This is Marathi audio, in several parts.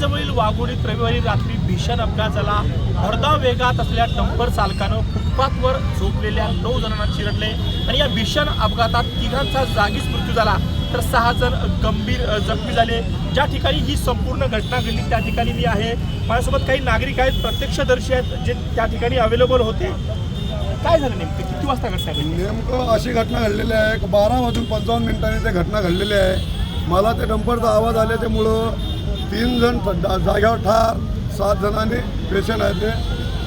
पुण्याजवळील वाघोडीत रविवारी रात्री भीषण अपघात झाला भरधाव वेगात असलेल्या टंपर चालकानं फुटपाथवर झोपलेल्या नऊ जणांना चिरडले आणि या भीषण अपघातात तिघांचा जागीच मृत्यू झाला. तर सहा जण गंभीर जखमी झाले. ज्या ठिकाणी ही संपूर्ण घटना घडली त्या ठिकाणी मी आहे. माझ्यासोबत काही नागरिक आहेत प्रत्यक्षदर्शी आहेत जे त्या ठिकाणी अवेलेबल होते. काय झालं नेमकं? किती वाजता घटना नेमकं अशी घटना घडलेली आहे. बारा वाजून पंचावन्न मिनिटांनी ते घटना घडलेली आहे. मला ते डंपरचा आवाज आल्याच्यामुळं तीन जण जा- जाग्यावर ठार सात जणांनी पेशंट आहेत ते.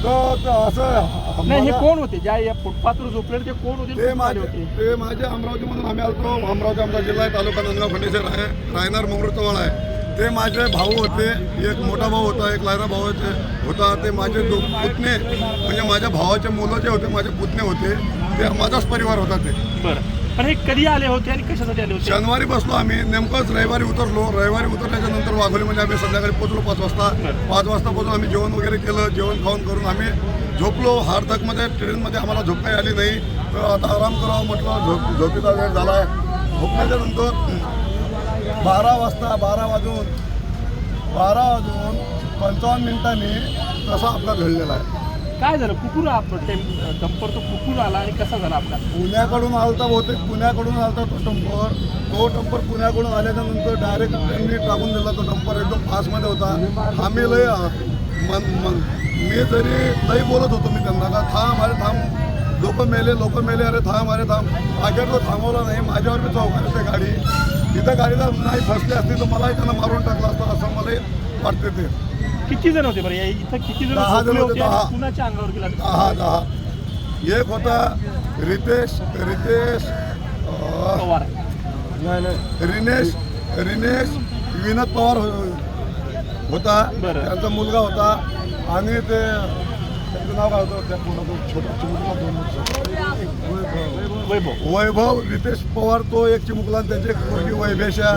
तर ते असं नाही हे कोण होते? ज्या या फुटपाथवर झोपले ते कोण होते? ते माझे ते माझे अमरावतीमधून आम्ही आलतो. अमरावती आमचा जिल्हा आहे तालुका नांदगाव खंडेश्वर आहे रायनार मंगळूरजवळ आहे. ते माझे भाऊ होते. एक मोठा भाऊ होता एक लहाना भाऊ होते होता. ते माझे दो पुतणे म्हणजे माझ्या भावाचे मुलं जे होते माझे पुतणे होते. ते माझाच परिवार होता ते. बरं. पण हे कधी आले होते आणि कशासाठी आले होते? शनिवारी बसलो आम्ही नेमकंच रविवारी उतरलो. रविवारी उतरल्याच्या नंतर वाघोलीमध्ये आम्ही संध्याकाळी पोचलो पाच वाजता. पाच वाजता पोचून आम्ही जेवण वगैरे केलं. जेवण खाऊन करून आम्ही झोपलो. हार्दकमध्ये ट्रेनमध्ये आम्हाला झोप काही आली नाही. तर आता आराम करावं म्हटलं. झोप झोपीचा वेळ झाला आहे झोपल्याच्या नंतर बारा वाजता बारा वाजून बारा वाजून पंचावन्न मिनिटांनी तसा अपघात घडलेला आहे. काय झालं? कुकूर डंपर तो कुकूर आला आणि कसा झाला आपला पुण्याकडून आलता बहुतेक पुण्याकडून आलता तो टंपर तो टंपर पुण्याकडून आल्याच्यानंतर डायरेक्ट त्यांनी टाकून दिला तो टंपर एकदम फास्टमध्ये होता. आम्ही लय मन मन मी जरी लई बोलत होतो मी त्यांना का थांब अरे थांब. लोक मेले लोक मेले अरे थांब अरे थांब. माझ्यावर तो थांबवला नाही माझ्यावर मी चौकात ते गाडी. तिथं गाडीला नाही फसली असती तर मलाही त्यांना मारून टाकलं असतं असं मला वाटते ते. किती जण होते बरं? या इथं किती जण दहा जण झोपले होते, होते आणि दहा. कुणाच्या अंगावर गेला दहा दहा. एक होता रितेश रितेश अं, पवार. रिनेश रिनेश विनोद पवार हो- होता. बरं. त्यांचा मुलगा होता. आणि ते त्यांचं नाव काय होतं? त्या मुलाचं छोटा चिमुकला दोन वर्ष. वैभव. वैभव रितेश पवार तो एक चिमुकला आणि त्यांची एक मुलगी वैभेशा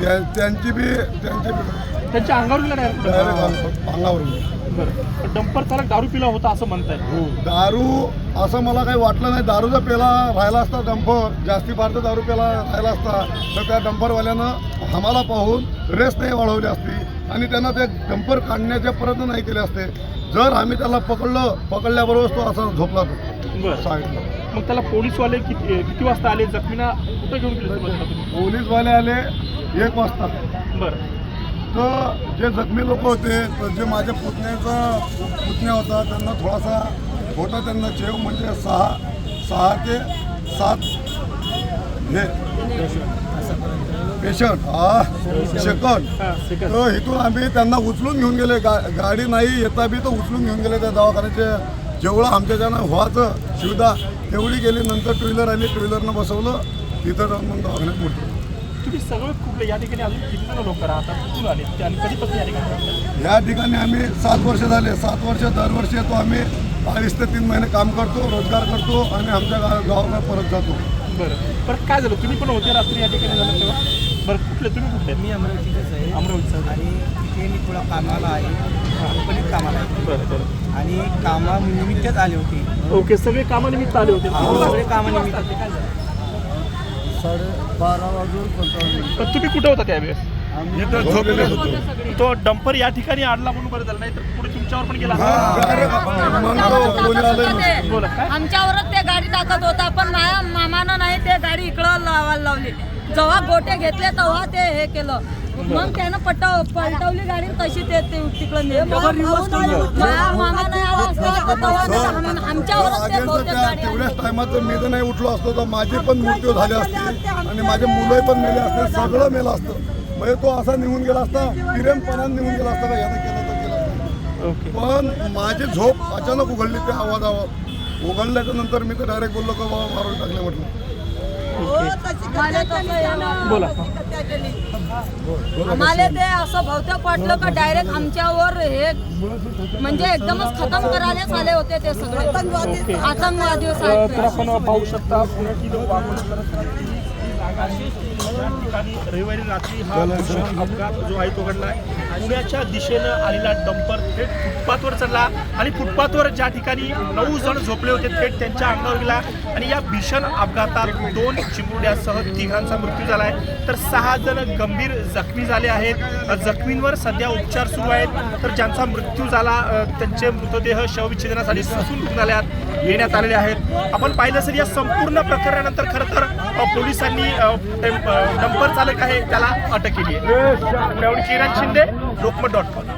त्या- त्यांची बी त्यांची बी त्यांच्या अंगावर गेला डायरेक्ट अंगावरून. बरं. डंपर चालक दारू पिला होता असं म्हणताय दारू असं मला काही वाटलं नाही. दारूचा पेला राहिला असता डंपर. जास्ती फारचा दारू पेला राहिला असता. तर त्या डंपरवाल्यानं आम्हाला पाहून रेस नाही वाढवली असती. आणि त्यांना ते डंपर काढण्याचे प्रयत्न नाही केले असते. जर आम्ही त्याला पकडलं पकडल्याबरोबर तो असा झोपला तो बरं. साईडला मग त्याला पोलीसवाले किती किती वाजता आले? जखमीना कुठं घेऊन गेले? पोलीसवाले आले एक वाजता. बरं. तर जे जखमी लोक होते तर जे माझ्या पुतण्याचा पुतण्या होता त्यांना थोडासा होता त्यांना चेव म्हणजे सहा सहा ते सात हे. पेशंट हा सेकंड तर इथून आम्ही त्यांना उचलून घेऊन गेले. गा गाडी नाही येता बी तर उचलून घेऊन गेले त्या दवाखान्याचे. जेवढं आमच्याच्यानं व्हायचं सुविधा तेवढी गेली. नंतर टू व्हीलर आली. टू व्हीलरनं बसवलं. तिथं जाऊन मग दवाखान्यात मोठं तुम्ही सगळं कुठलं या ठिकाणी अजून किती जण लोक राहतात कुठून आले ते आणि कधीपासून या ठिकाणी राहतात? या ठिकाणी आम्ही सात वर्ष झाले. सात वर्ष दरवर्षी येतो आम्ही. अडीच ते तीन महिने काम करतो रोजगार करतो आणि आमच्या गा गावाकडे परत जातो. बरं. बरं काय झालं? तुम्ही पण होते रात्री या ठिकाणी झालं तेव्हा? बरं कुठले? तुम्ही कुठले? मी अमरावतीतच आहे. अमरावतीचं आणि तिथे मी थोडा कामाला आहे. कंपनीत कामाला आहे. बरं बरं. आणि कामानिमित्तच आले होते. ओके सगळे कामानिमित्त आले होते. सगळे कामानिमित्त. साडेबारा वाजून पंचावन्न पण तुम्ही कुठे होता त्यावेळेस? तो डंपर या ठिकाणी आणला म्हणून बरं झालं नाही तर पुढे तुमच्यावर पण गेला. आमच्यावरच ते गाडी टाकत होता पण माझ्या मामानं नाही ते गाडी इकडं लावायला लावली. जेव्हा गोटे घेतले तेव्हा ते हे केलं. मग त्यानं पटव पलटवली गाडी तशी ते तिकडं आला असता तेवढ्याच टायमात जर मी जर नाही उठलो असतो तर माझी पण मृत्यू झाली असती आणि माझे मुलंही पण मेले असते सगळं मेलं असतं. म्हणजे तो असा निघून गेला असता पिरेमपणाने निघून गेला असता का यानं केलं तर केलं असतं. ओके. पण माझी झोप अचानक उघडली त्या आवाजावर. उघडल्याच्या नंतर मी तर डायरेक्ट बोललो का बाबा मारून टाकले म्हटलं. मला बोला. आम्हाला ते असं बहुतेक वाटलं का डायरेक्ट आमच्यावर हे म्हणजे एकदमच खतम करायलाच आले होते ते सगळे. आतंकवादी तर साहेब तर आपण पाहू शकता पुण्यातील या ठिकाणी रविवारी रात्री हा भीषण अपघात जो आहे तो घडला. आहे पुण्याच्या दिशेनं आलेला डंपर थेट फुटपाथवर चढला आणि फुटपाथवर ज्या ठिकाणी नऊ जण झोपले होते थेट त्यांच्या अंगावर गेला. आणि या भीषण अपघातात दोन चिमुरड्यासह तिघांचा मृत्यू झाला आहे तर सहा जण गंभीर जखमी झाले आहेत. जखमींवर सध्या उपचार सुरू आहेत. तर ज्यांचा मृत्यू झाला त्यांचे मृतदेह शवविच्छेदनासाठी ससून रुग्णालयात येण्यात आलेले आहेत. आपण पाहिलं असेल या संपूर्ण प्रकरणानंतर खरं तर पोलिसांनी टेम्प- डंपर चालक आहे त्याला अटक केली आहे. Kiran Shinde Lokmat dot com